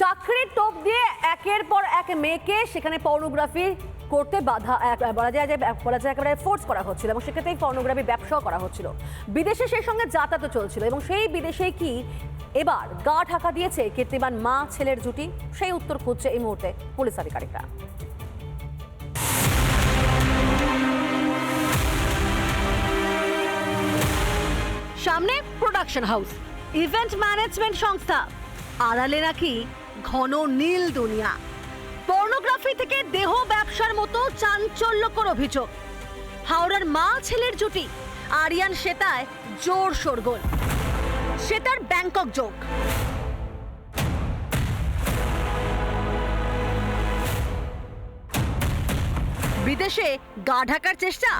চাকরির টোপ দিয়ে একের পর এক মেয়েকে সেখানে পর্নোগ্রাফি করতে বাধা বলা যায় যে বলা যায় একেবারে ফোর্স করা হচ্ছিল এবং সেক্ষেত্রে পর্নোগ্রাফি ব্যবসাও করা হচ্ছিল। বিদেশে সেই সঙ্গে যাতায়াতও চলছিল এবং সেই বিদেশে কি এবার গা ঢাকা দিয়েছে কীর্তিমান মা ছেলের জুটি? সেই উত্তর খুঁজছে এই মুহূর্তে পুলিশ আধিকারিকরা। সামনে প্রোডাকশন হাউস ইভেন্ট ম্যানেজমেন্ট সংস্থা। আড়ালে নাকি ঘন নীল দুনিয়া। পর্নোগ্রাফি থেকে দেহ ব্যবসার মতো চাঞ্চল্যকর অভিযোগ। হাওড়ার মা ছেলের জুটি, আরিয়ান শ্বেতায় জোর শোরগোল। শ্বেতার ব্যাংকক যোগ। বিদেশে গা ঢাকার চেষ্টা?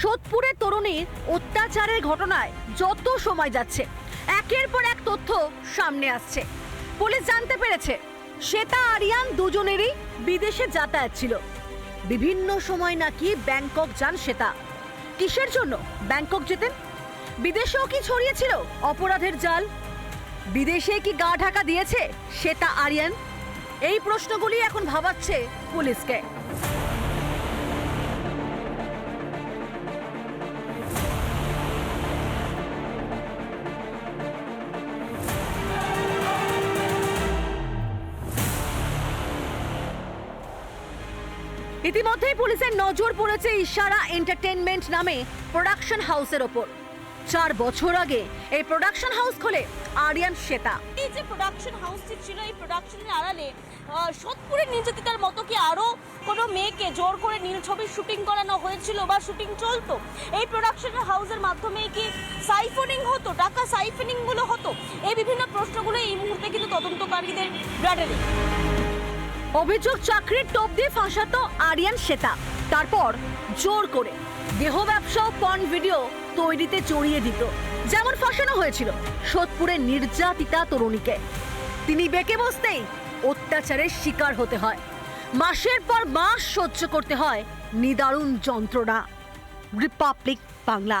সোদপুরের তরুণীর অত্যাচারের ঘটনায় যত সময় যাচ্ছে, একের পর এক তথ্য সামনে আসছে। পুলিশ জানতে পেরেছে, শ্বেতা আরিয়ান দুজনেরই বিদেশে যাতায়াত ছিল। বিভিন্ন সময় নাকি ব্যাংকক যান শ্বেতা। কিসের জন্য ব্যাংকক যেতেন? বিদেশেও কি ছড়িয়েছিল অপরাধের জাল? বিদেশে কি গা ঢাকা দিয়েছে শ্বেতা আরিয়ান? এই প্রশ্নগুলি এখন ভাবাচ্ছে পুলিশকে। ইতিমধ্যেই পুলিশের নজর পড়েছে ইশারা এন্টারটেনমেন্ট নামে প্রোডাকশন হাউসের ওপর। চার বছর আগে এই প্রোডাকশন হাউস খোলে আরিয়ান শ্বেতা। এই যে প্রোডাকশন হাউসটি ছিল এই প্রোডাকশনের আড়ালে আহ, সোদপুরের নির্যাতিতার মতো কি আরও কোনো মেয়েকে জোর করে নীল ছবির শুটিং করানো হয়েছিল বা শুটিং চলতো? এই প্রোডাকশনের হাউসের মাধ্যমে কি সাইফনিং হতো টাকা সাইফনিংগুলো হতো? এই বিভিন্ন প্রশ্নগুলো এই মুহূর্তে কিন্তু তদন্তকারীদের ব্রাডারে অভিযোগ চাকরির টোপ দিয়ে ফাঁসাতো আরিয়ান শ্বেতা তারপর জোর করে দেহ ব্যবসা ও পর্ন ভিডিও তৈরিতে চড়িয়ে দিত, যেমন ফাঁসানো হয়েছিল সোদপুরের নির্যাতিতা তরুণীকে। তিনি বেঁকে বসতেই অত্যাচারের শিকার হতে হয়। মাসের পর মাস সহ্য করতে হয় নিদারুণ যন্ত্রণা। রিপাবলিক বাংলা।